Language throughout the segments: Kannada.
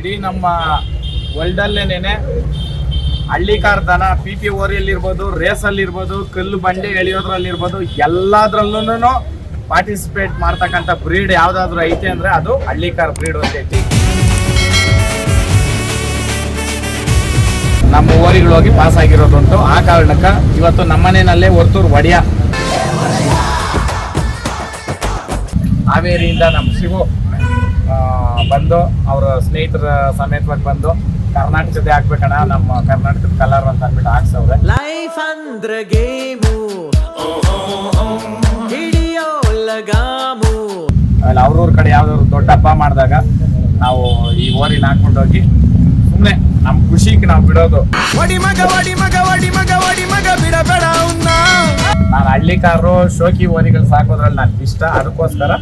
ಇಡೀ ನಮ್ಮ ವರ್ಲ್ಡಲ್ಲೇನೆ ಹಳ್ಳಿಕಾರ್ ದನ ಪಿ ಪಿ ಓರಿಯಲ್ಲಿರ್ಬೋದು ರೇಸಲ್ಲಿರ್ಬೋದು ಕಲ್ಲು ಬಂಡೆ ಎಳೆಯೋದ್ರಲ್ಲಿ ಇರ್ಬೋದು ಎಲ್ಲದ್ರಲ್ಲೂ ಪಾರ್ಟಿಸಿಪೇಟ್ ಮಾಡ್ತಕ್ಕಂಥ ಬ್ರೀಡ್ ಯಾವುದಾದ್ರೂ ಐತೆ ಅಂದ್ರೆ ಅದು ಹಳ್ಳಿಕಾರ್ ಬ್ರೀಡ್ ಅಂತ ನಮ್ಮ ಓರಿಗಳು ಹೋಗಿ ಪಾಸ್ ಆಗಿರೋದುಂಟು. ಆ ಕಾರಣಕ್ಕೆ ಇವತ್ತು ನಮ್ಮನೆಯಲ್ಲೇ ಹೊರ್ತೂರು ಒಡೆಯ. ಹಾವೇರಿಯಿಂದ ನಮ್ಮ ಆ, ಬಂದು ಅವರ ಸ್ನೇಹಿತರ ಸಮೇತವಾಗಿ ಬಂದು ಕರ್ನಾಟಕದ ಹಾಕ್ಬೇಕಣ ನಮ್ಮ ಕರ್ನಾಟಕದ ಕಲರ್ ಅಂತ ಅಂದ್ಬಿಟ್ಟು ಹಾಕ್ಸವ್ರೆ. ಲೈಫ್ ಅಂದ್ರೆ ಗೇಮು. ಹಿಡಿಯೋ ಲಗಾಮು ಆಮೇಲೆ ಅವ್ರವ್ರ ಕಡೆ ಯಾವ್ದಾದ್ರು ದೊಡ್ಡ ಹಬ್ಬ ಮಾಡಿದಾಗ ನಾವು ಈ ಓರಿನ ಹಾಕೊಂಡೋಗಿ ಸುಮ್ಮನೆ ನಮ್ಮ ಖುಷಿಗೆ ನಾವು ಬಿಡೋದು. ಒಡಿ ಮಗ ಒಡಿ ಮಗ ಒಡಿ ಮಗ ಒಡಿ ಮಗ ಬಿಡಬೇಡ ನಾನು ಹಳ್ಳಿಕಾರರು ಶೋಕಿ ಓರಿಗಳು ಸಾಕೋದ್ರಲ್ಲಿ ನನಗೆ ಇಷ್ಟ ಅದಕ್ಕೋಸ್ಕರ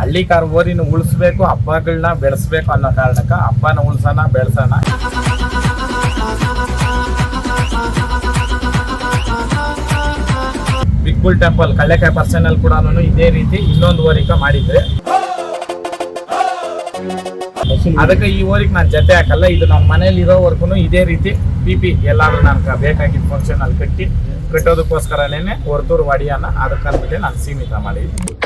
ಹಳ್ಳಿಕಾರ ಓರಿನ ಉಳಿಸ್ಬೇಕು ಹಬ್ಬಗಳನ್ನ ಬೆಳೆಸ್ಬೇಕು ಅನ್ನೋ ಕಾರಣಕ್ಕೆ ಹಬ್ಬನ ಉಳಿಸೋಣ, ಬೆಳೆಸೋಣ. ಬಿಗ್ ಬುಲ್ ಟೆಂಪಲ್ ಕಳ್ಳೆಕಾಯಿ ಪರ್ಸನಲ್ ಕೂಡ ಇದೇ ರೀತಿ ಇನ್ನೊಂದು ಓರಿಕೆ ಮಾಡಿದ್ರೆ. ಅದಕ್ಕೆ ಈ ಓರಿಗೆ ನಾನು ಜೊತೆ ಹಾಕಲ್ಲ, ಇದು ನಮ್ಮ ಮನೇಲಿ ಇರೋವರೆಗೂ ಇದೇ ರೀತಿ ಪಿ ಪಿ ಎಲ್ಲಾದ್ರೂ ನನ್ಗೆ ಬೇಕಾಗಿದ್ದ ಫಂಕ್ಷನ್ ಅಲ್ಲಿ ಕಟ್ಟಿ ಕಟ್ಟೋದಕ್ಕೋಸ್ಕರನೇ ಹೊರತೂರು ವಾಡಿಯನ್ನ ಅದಕ್ಕೆ ನಾನು ಸೀಮಿತ ಮಾಡಿದ್ದೀನಿ.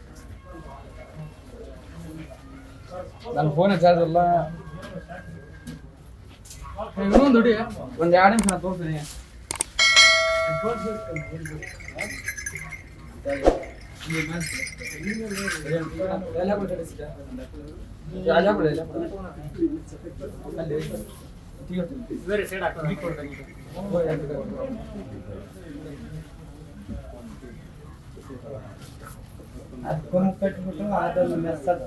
ನನ್ನ ಫೋನ್ ಚಾರ್ಜ್ ಇಲ್ಲ ಇನ್ನೊಂದು ದುಡಿ ಒಂದು ಎರಡು ನಿಮಿಷ ನಾನು ತೋರಿಸ್ತೀನಿ ಕಟ್ಬಿಟ್ಟು ಅದನ್ನು ಮೆಸ್ಸದು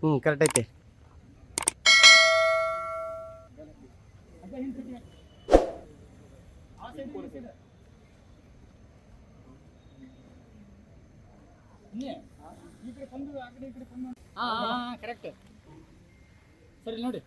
ಹ್ಞೂ ಕರೆಕ್ಟ್ ಐತೆ ಕರೆಕ್ಟ್ ಸರಿ ನೋಡಿ.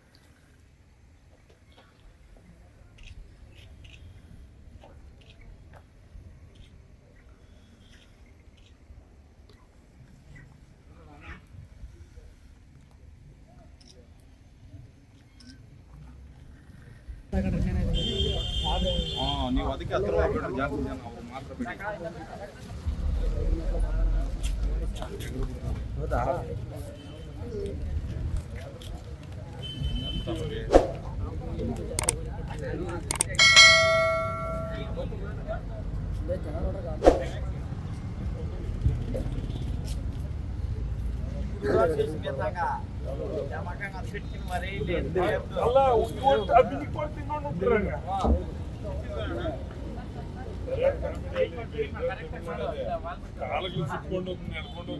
ನೀವು ಅದಕ್ಕೆ ಹತ್ರ ಹೋಗ್ಬೇಡ್ರಿ ಜಾಸ್ತಿ ಜನ ಅವ್ರು ಮಾತ್ರ ಬಿಡಿ ಕಾಲಗಳು కాళ్ళకి చుట్టుకోండి ఎడుకోండి